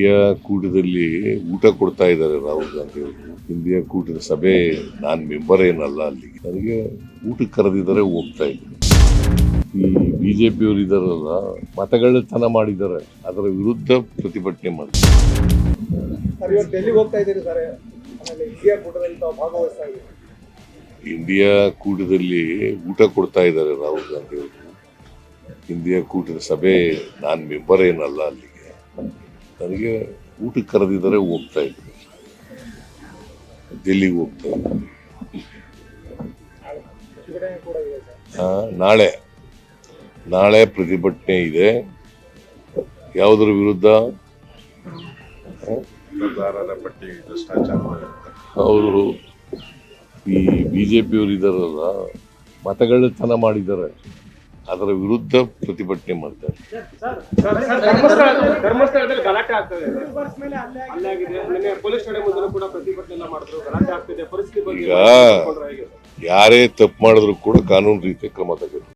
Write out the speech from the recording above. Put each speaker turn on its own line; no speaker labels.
India ಕೂಟದಲ್ಲಿ ಊಟ ಕೊಡ್ತಾ ಇದ್ದಾರೆ ರಾಹುಲ್ ಗಾಂಧಿ ಅವರು. ಇಂಡಿಯಾ ಕೂಟದ ಸಭೆ ನಾನು ಮೆಂಬರ್ ಏನಲ್ಲ ಅಲ್ಲಿಗೆ ನನಗೆ ಊಟಕ್ಕೆ ಕರೆದಿದ್ದಾರೆ ಹೋಗ್ತಾ ಇದ್ದೀನಿ. ಈ ಬಿಜೆಪಿ ಅವರು ಇದಾರಲ್ಲ ಮತಗಳತನ ಮಾಡಿದ್ದಾರೆ. ಅದರ ವಿರುದ್ಧ ಪ್ರತಿಭಟನೆ
ತಾವು
ಇಂಡಿಯಾ ಕೂಟದಲ್ಲಿ ಊಟ ಕೊಡ್ತಾ ಇದ್ದಾರೆ ರಾಹುಲ್ ಗಾಂಧಿ ಅವರು. ಇಂಡಿಯಾ ಕೂಟದ ಸಭೆ ನಾನು ಮೆಂಬರ್ ಏನಲ್ಲ ಅಲ್ಲಿಗೆ. ನನಗೆ ಊಟಕ್ಕೆ ಕರೆದಿದ್ದಾರೆ ಹೋಗ್ತಾ ಇದ್ದೀನಿ ಡೆಲ್ಲಿಗೆ ಹೋಗ್ತಾ ಇದ್ದೀನಿ
ಪ್ರತಿಭಟನೆ ಕೂಡ ಇದೆ ಸರ್
ಆ, ನಾಳೆ ನಾಳೆ ಪ್ರತಿಭಟನೆ ಇದೆ. ಯಾವುದರ ವಿರುದ್ಧ? ಅವರು ಈ ಬಿ ಜೆ ಪಿಯವರು ಇದ್ದಾರಲ್ಲ ಮತಗಳತನ ಮಾಡಿದ್ದಾರೆ. ಅದರ ವಿರುದ್ಧ ಪ್ರತಿಭಟನೆ ಮಾಡ್ತಾರೆ. ಈಗ ಯಾರೇ ತಪ್ಪು ಮಾಡಿದ್ರು ಕೂಡ ಕಾನೂನು ರೀತಿಯ ಕ್ರಮ ತಗೋಬೇಕು